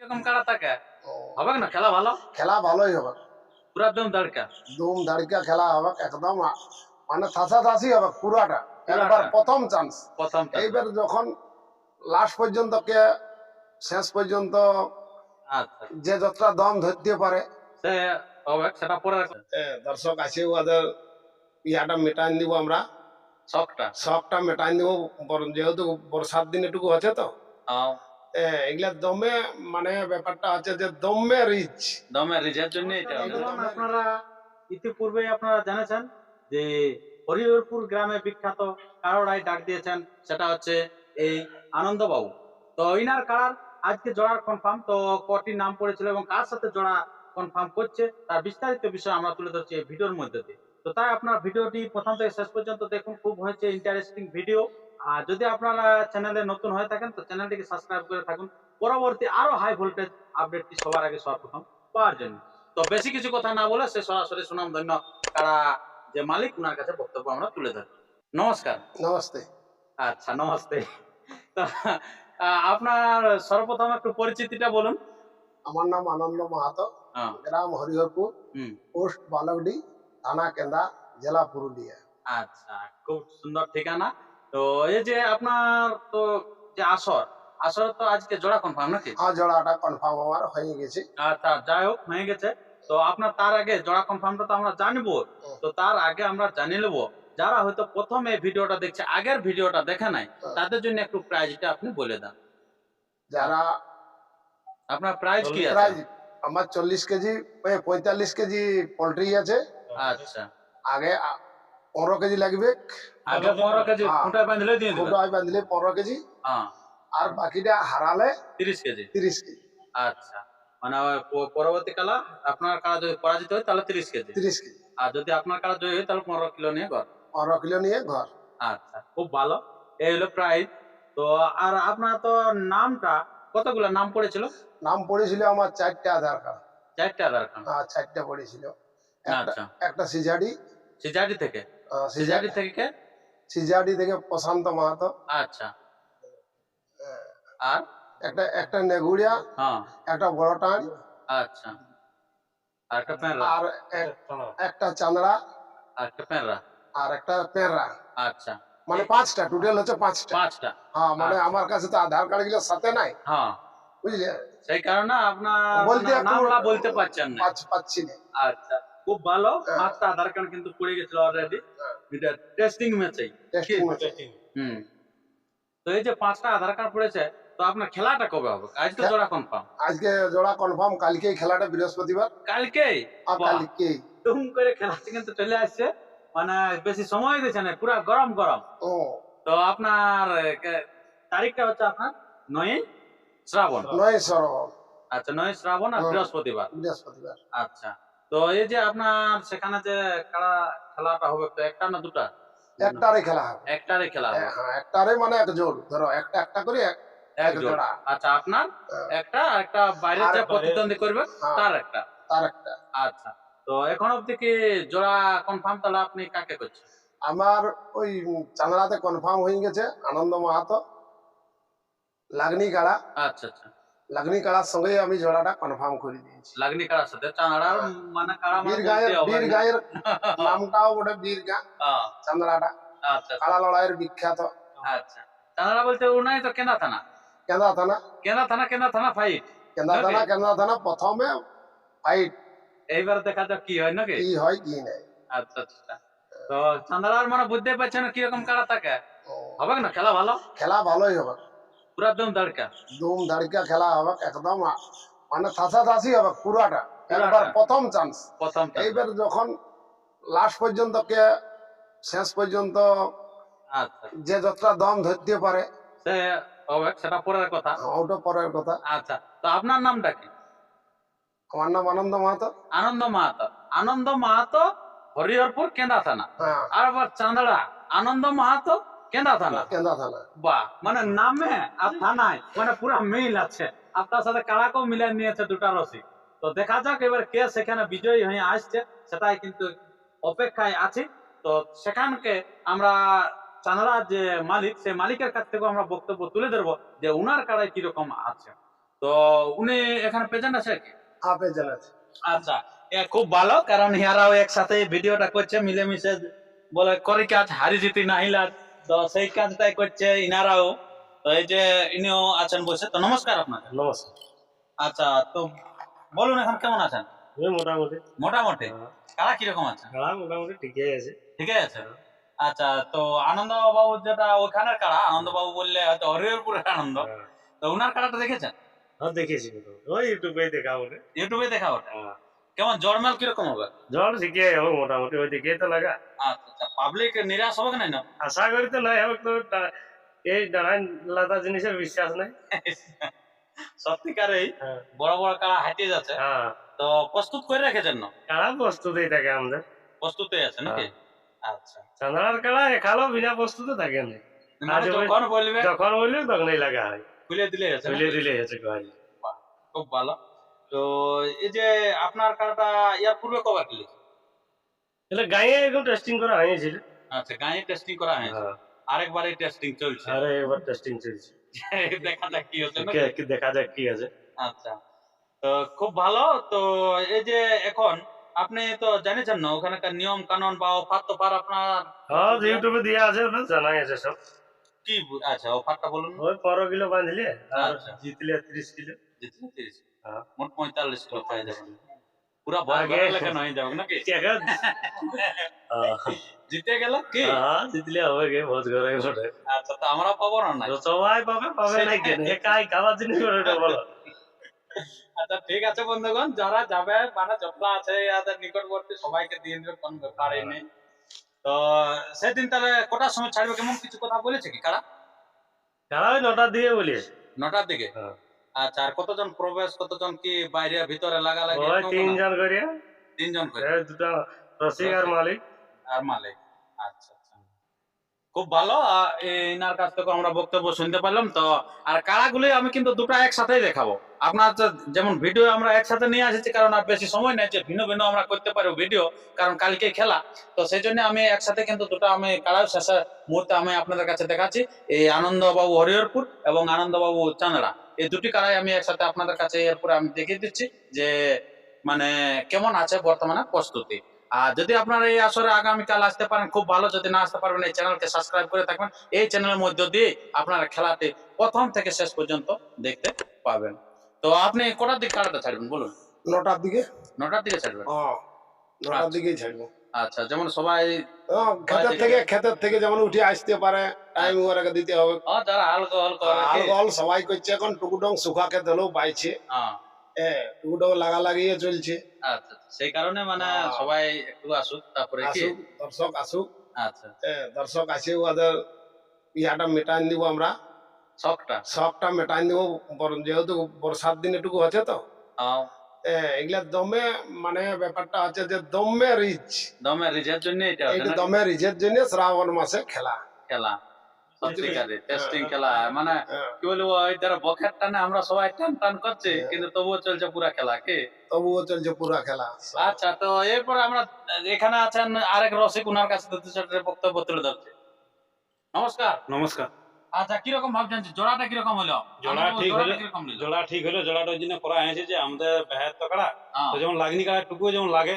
এরকম কারা থাকে? হবে না? খেলা ভালো? খেলা ভালোই হবে পুরা একদম দাঁড়কা? ধুম ধাড়কা খেলা হবে একদম আ- থাসাথাসি হবে পুরাটা। একবার প্রথম চান্স প্রথম এইবার যখন লাস্ট পর্যন্ত কে শেষ পর্যন্ত আচ্ছা। যে যতটা দম ধরতে পারে। হবে সেটা পরে দর্শক আছে ওদের ইয়াটা মেটাই দিব আমরা। শখটা শখটা মেটাই দিব যেহেতু বর্ষার দিন এটুকু আছে তো। এ, এগুলা দমে মানে ব্যাপারটা আছে যে দমে রিচ দমে রিজের জন্য এটা আপনারা ইতিপূর্বে আপনারা জেনেছেন যে হরিহরপুর গ্রামে বিখ্যাত কারোড়াই ডাক দিয়েছেন সেটা হচ্ছে এই আনন্দবাবু। তো ইনার কারার আজকে জোড়ার কনফার্ম তো কটি নাম পড়েছিল এবং কার সাথে জোড়া কনফার্ম করছে তার বিস্তারিত বিষয় আমরা তুলে ধরছি এই ভিডিওর মধ্যে দিয়ে। তো তাই আপনার ভিডিওটি প্রথম থেকে শেষ পর্যন্ত দেখুন খুব হয়েছে ইন্টারেস্টিং ভিডিও আর যদি আপনারা চ্যানেলে নতুন হয়ে থাকেন তো চ্যানেলটিকে সাবস্ক্রাইব করে থাকুন। পরবর্তী আরও হাই ভোল্টেজ আপডেটটি সবার আগে সর্বপ্রথম পাওয়ার জন্য। তো বেশি কিছু কথা না বলে সে সরাসরি সুনাম ধন্য কারা যে মালিক ওনার কাছে বক্তব্য আমরা তুলে ধরি নমস্কার। নমস্তে। আচ্ছা নমস্তে। আপনার সর্বপ্রথম একটু পরিচিতিটা বলুন। আমার নাম আনন্দ মাহাতো। হ্যাঁ। গ্রাম হরিহরপুর পোস্ট বালকডি থানা কেন্দা জেলা পুরুলিয়া। আচ্ছা খুব সুন্দর ঠিকানা। তো এই যে আপনার তো যে আসর আসর তো আজকে জোড়া কনফার্ম নাকি? হ্যাঁ জোড়াটা কনফার্ম আমার হয়ে গেছে। আচ্ছা যাই হোক হয়ে গেছে। তো আপনার তার আগে জোড়া কনফার্মটা তো আমরা জানব। তো তার আগে আমরা জানি নেব। যারা হয়তো প্রথম এই ভিডিওটা দেখছে আগের ভিডিওটা দেখে নাই তাদের জন্য একটু প্রাইজটা আপনি বলে দেন। যারা আপনার প্রাইজ কি আছে? আমার চল্লিশ কেজি পঁয়তাল্লিশ কেজি পোল্ট্রি আছে। আচ্ছা। আগে পনেরো কেজি লাগবে। আগে পনেরো কেজি হ্যাঁ। খুঁটায় বাঁধলে দিয়ে বাঁধলে পনেরো কেজি। হ্যাঁ। আর বাকিটা হারালে তিরিশ কেজি। তিরিশ কেজি। আচ্ছা। মানে ওই প- পরবর্তীকালে আপনার কারা যদি পরাজিত হয় তাহলে তিরিশ কেজি। তিরিশ কেজি। আর যদি আপনার কারা জয়ী হয় তাহলে পনেরো কিলো নিয়ে ঘর। পনেরো কিলো নিয়ে ঘর। আচ্ছা খুব ভালো। এই হলো প্রাইস। তো আর আপনার তো নামটা কতগুলো নাম পড়েছিল? নাম পড়েছিল আমার চারটে আধার কার্ড। চারটে আধার কার্ড। আর চারটে পড়েছিল। একটা আচ্ছা। একটা সিজাডি। সিজারি থেকে? থেকে কে সিজাডি থেকে? প্রশান্ত মাহাতো। আচ্ছা। আর? একটা একটা নেগুড়িয়া হ্যাঁ। একটা বড় টান। আচ্ছা। আর একটা আর একটা চান্দড়া আর একটা পেনরা? আর একটা পেঁড়া আচ্ছা। মানে পাঁচটা টোটাল হচ্ছে পাঁচটা। পাঁচটা? হ্যাঁ মানে আচ্ছা। আমার কাছে তো আধার কার্ডগুলো সাথে নাই। হ্যাঁ। বুঝলে? সেই কারণে আপনার বলতে বলতে পারছেন না। পাচ্ছি না। আচ্ছা। খুব ভালো। পাঁচটা আধার কার্ড কিন্তু পড়ে গেছিল অলরেডি এটা টেস্টিং ম্যাচেই হুম। তো এই যে পাঁচটা আধার কার্ড পড়েছে তো আপনার খেলাটা কবে হবে? আজ তো খে- জোড়া কনফার্ম আজকে জোড়া কনফার্ম কালকেই খেলাটা বৃহস্পতিবার। কালকেই? আর কালকেই। করে কিন্তু চলে আসছে। মানে বেশি সময় দিচ্ছে না পুরা গরম গরম। ও। তো আপনার তারিখটা হচ্ছে আপনার নয় শ্রাবণ। নয় সরব আচ্ছা নয় শ্রাবণ আর বৃহস্পতিবার। বৃহস্পতিবার। আচ্ছা। তো এই যে আপনার সেখানে যে খেলা খেলাটা হবে তো একটা না দুটা? একটারে খেলা হবে। একটারে খেলা হবে। হ্যাঁ একটারে মানে এক জোর ধরো একটা একটা করে এক এক জোড়া। আচ্ছা আপনার হ্যাঁ। একটা আর একটা বাইরে যে প্রতিদ্বন্দ্বী করবে হ্যাঁ, তার একটা। তার একটা। আচ্ছা তো এখন অব্দি কি জোড়া কনফার্ম তাহলে আপনি কাকে করছেন? আমার ওই চাংড়াতে কনফার্ম হয়ে গেছে আনন্দ মাহাতো লাগনি কাড়া আচ্ছা আচ্ছা। লাগনি কাড়ার সঙ্গেই আমি জোড়াটা কনফার্ম করে দিয়েছি লাগনি সাথে মানে বীর গায়ের বীর গায়ের নামটাও গোটে বীর গা আচ্ছা কাড়া লড়াইয়ের বিখ্যাত আচ্ছা বলতে তো কেনা থানা কেন্দা থানা কেনা থানা কেনা থানা ফাইট Okay. থানা কেন্দা থানা প্রথমে ফাইট এইবার দেখা যাক কি হয় নাকি কি হয় কি নাই আচ্ছা আচ্ছা তো চাঁদার মানে বুঝতে পারছেন কীরকম কারা থাকে হবে না খেলা ভালো খেলা ভালোই হবে পুরা একদম দাঁড়কা ধুম ধাড়কা খেলা হবে একদম মানে থাসাথাসি হবে পুরাটা। একবার প্রথম চান্স প্রথম এইবার যখন লাস্ট পর্যন্ত কে শেষ পর্যন্ত আচ্ছা। যে যতটা দম ধরতে পারে। সে সেটা পরের কথা। ওটা পরের কথা। আচ্ছা তো আপনার নামটা কি? আমার নাম আনন্দ মাহাতো। আনন্দ মাহাতো। আনন্দ মাহাতো হরিহরপুর কেন্দা থানা। হ্যাঁ। আর আবার চাঁদড়া। আনন্দ মাহাতো কেন্দা থানা? কেন্দা থানা। বাহ মানে নামে আর থানায় মানে পুরো মিল আছে। আপনার সাথে কাড়াকেও মিলাই নিয়েছে দুটা রসিক তো দেখা যাক এবার কে সেখানে বিজয়ী হয়ে আসছে সেটাই কিন্তু অপেক্ষায় আছি। তো সেখানকে আমরা চাঁদড়ার যে মালিক সেই মালিকের কাছ থেকে আমরা বক্তব্য তুলে ধরবো যে উনার কাড়াই কীরকম আছে। তো উনি এখানে প্রেজেন্ট আছে কি? আপে জানাচ্ছে আচ্ছা এ খুব ভালো কারণ ইয়ারাও একসাথে ভিডিওটা করছে মিলেমিশে বলে করে কাজ হারি জিতি না হিলা তো সেই কাজটাই করছে ইনারাও। তো এই যে ইনিও আছেন বসে তো নমস্কার আপনাকে। নমস্কার। আচ্ছা তো বলুন এখন কেমন আছেন? মোটামুটি। মোটামুটি? কারা কীরকম আছে মোটামুটি ঠিকই আছে। ঠিকই আছে? আচ্ছা তো আনন্দ বাবু যেটা ওখানের কাড়া আনন্দ বাবু বললে হয়তো হরিহরপুরের আনন্দ। হ্যাঁ। তো ওনার কাড়াটা দেখেছেন? হ্যাঁ দেখেছি। ওই ইউটিউবে দেখা বলে ইউটিউবে দেখা ওটা হ্যাঁ। কেমন জড়মেল কীরকম হবে? জল শিখে হবে মোটামুটি ওই দিকে তো লাগা। আচ্ছা আচ্ছা পাবলিক নিরাশ হবে না না? আশা করি তো নাই হবে তো এই দাঁড়ান লাদা জিনিসের বিশ্বাস নাই। সত্যিকারেই হ্যাঁ। বড় বড় কাড়া হাঁটিয়ে যাচ্ছে। হ্যাঁ। তো প্রস্তুত করে রেখেছেন না? কাড়া প্রস্তুতই থাকে আমাদের। প্রস্তুত হয়ে আছে নাকি? আচ্ছা। চান্দার কাড়া এখালো বিনা প্রস্তুত থাকে না। মানে যখন বলবে তখনই লাগা হয়। খুলে দিলে নাকি? দিলে খুব ভালো। তো এই যে আপনার কাড়াটা ইয়ার পূর্বে কবার কিনেছে এটা গায়ে এখন টেস্টিং করা হয়েছিল। আচ্ছা গায়ে টেস্টিং করা হয়েছে। হ্যাঁ। টেস্টিং চলছে। আরে এবার টেস্টিং চলছে। দেখা যাক কি হচ্ছে? কি দেখা যাক কি আছে। আচ্ছা। তো খুব ভালো। তো এই যে এখন আপনি তো জানেছেন না ওখানকার নিয়ম কানুন বা অফার তো পার আপনার হ্যাঁ ইউটিউবে আছে ওটা জানা গেছে সব। কি আচ্ছা অফারটা বলুন। ওই পনেরো কিলো বাঁধলে আর আচ্ছা। জিতলে তিরিশ কিলো। জিতলে তিরিশ। হ্যাঁ। মোট পঁয়তাল্লিশ যাবেন পুরা লেখা যাবে নাকি? জিতে গেল কি? হ্যাঁ জিতলে হবে গে ভোজ করে বটে আচ্ছা তো আমরা পাবো না তো সবাই পাবে পাবে না কেন একাই খাবার জিনিস করে বলো। আচ্ছা ঠিক আছে বন্ধুগণ যারা যাবে মানে যতটা আছে নিকটবর্তী সবাইকে দিয়ে দেবে কোন ব্যাপার হ্যাঁ। নেই। তো সেদিন তাহলে কটার সময় ছাড়বে? কেমন কিছু কথা বলেছে কি কারা? খেলা ওই নটা দিয়ে বলিস? নটার দিকে? হ্যাঁ। আচ্ছা আর কতজন প্রবেশ কতজন কি বাইরে ভিতরে লাগা লাগি ওই তিনজন করে। তিনজন করে। এই দুটা রসিক আর মালিক। আর মালিক। আচ্ছা আচ্ছা। খুব ভালো। এনার কাছ থেকে আমরা বক্তব্য শুনতে পারলাম। তো আর কারাগুলি আমি কিন্তু দুটো একসাথেই দেখাবো। আপনার যেমন ভিডিও আমরা একসাথে নিয়ে এসেছি কারণ আর বেশি সময় নেই যে ভিন্ন ভিন্ন আমরা করতে পারি ভিডিও কারণ কালকে খেলা। তো সেই জন্য আমি একসাথে কিন্তু দুটো আমি কারাও শেষে মুহূর্তে আমি আপনাদের কাছে দেখাচ্ছি। এই আনন্দবাবু হরিহরপুর এবং আনন্দবাবু চান্দড়া এই দুটি কারাই আমি একসাথে আপনাদের কাছে এরপরে আমি দেখিয়ে দিচ্ছি যে মানে কেমন আছে বর্তমানে প্রস্তুতি। আর যদি আপনারা এই আসরে আগামীকাল আসতে পারেন খুব ভালো। যদি না আসতে পারবেন এই চ্যানেলকে সাবস্ক্রাইব করে থাকবেন। এই চ্যানেলের মধ্য দিয়ে আপনারা খেলাটি প্রথম থেকে শেষ পর্যন্ত দেখতে পাবেন। তো আপনি কটার দিকে কাটাতে ছাড়বেন বলুন। নটার দিকে? নটার দিকে ছাড়বেন। নটার দিকেই ছাড়বো। আচ্ছা যেমন সবাই ক্ষেতের থেকে ক্ষেতের থেকে যেমন উঠে আসতে পারে টাইম ওরাকে দিতে হবে। যারা হালকা আল গল সবাই করছে এখন টুকুটং সুখা ক্ষেত হলেও পাইছে লাগা লাগিয়ে চলছে। আচ্ছা সেই কারণে মানে। সবাই একটু আসুক তারপরে কি? দর্শক আসুক। আচ্ছা। দর্শক আছে ওদের ইয়াটা মেটান দিব আমরা। শখটা সবটা মেটান দিব বরং যেহেতু বর্ষার দিন এটুকু আছে তো। হ্যাঁ, এগুলা দমে মানে ব্যাপারটা আছে যে দমে রিচ। দমে রিজের জন্য এটা না? দমে রিচের জন্য শ্রাবণ মাসে খেলা। খেলা। সত্যিকারে টেস্টিং খেলা। মানে হ্যাঁ, কি বলব ওই যারা টানে আমরা সবাই টান টান করছি হ্যাঁ। কিন্তু তবুও চলছে পুরা খেলা কি? তবুও চলছে পুরা খেলা। আচ্ছা তো এরপরে আমরা এখানে আছেন আরেক রসিক উনার কাছে বক্তব্য তুলে ধরছি। নমস্কার। নমস্কার। আচ্ছা কীরকম ভাবছেন জোড়াটা কীরকম হলো? জোড়া ঠিক হলে-? জোড়া ঠিক হলো জোড়াটা ওই জন্য করা হয়েছে যে আমাদের বেহার তো কাড়া হ্যাঁ, তো যেমন লাগনি কাড়া টুকু যেমন লাগে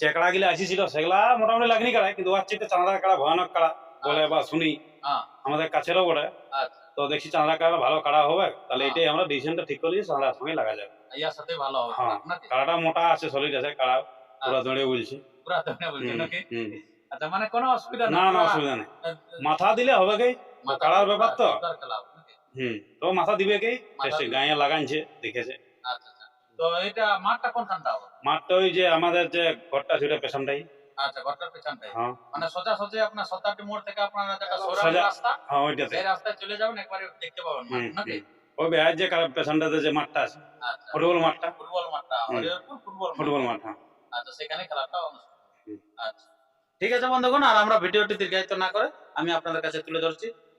চেকড়া গিলা আসিছিল সেগুলা মোটামুটি লাগনি কাড়া কিন্তু ওর চেয়ে চাঁদা কাড়া ভয়ানক কাড়া বলে বা শুনি। হ্যাঁ। আমাদের কাছেরও বটে। আচ্ছা। তো দেখছি চাঁদা কাড়া ভালো কাড়া হবে তাহলে হ্যাঁ। এটাই আমরা ডিসিশনটা ঠিক করলি চাঁদার সঙ্গে লাগা যাবে। ইয়ার সাথে ভালো হবে। কাড়াটা মোটা আছে সলিড আছে কাড়া পুরা দৌড়ে বলছি। পুরা হুম, নাকি? আচ্ছা মানে কোনো অসুবিধা না না অসুবিধা নেই। মাথা দিলে হবে কি? কাড়ার ব্যাপার তো? হুম তো মাথা দিবে কি? গায়ে লাগাইছে দেখেছে আচ্ছা আচ্ছা। তো এটা মাঠটা কোনখানটা মাঠটা ওই যে আমাদের যে ঘরটা পেছনটাই। আচ্ছা ঘরটার পেছনটাই। হ্যাঁ। মানে সোজা সোজা আপনার শতাব্দী মোড় থেকে আপনার যেটা সোজা। রাস্তা হ্যাঁ ওইটাতে। সেই রাস্তায় চলে যাবেন একবারে দেখতে পাবেন নাকি? ওই বেহার যে পেছনটাতে যে মাঠটা আছে ফুটবল মাঠটা। ফুটবল মাঠটা ফুটবল ফুটবল হ্যাঁ। আচ্ছা সেখানে খেলাটা আচ্ছা। ঠিক আছে বন্ধুগণ আর আমরা ভিডিওটি দীর্ঘায়িত না করে আমি আপনাদের কাছে তুলে ধরছি।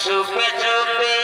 চুপে চুপে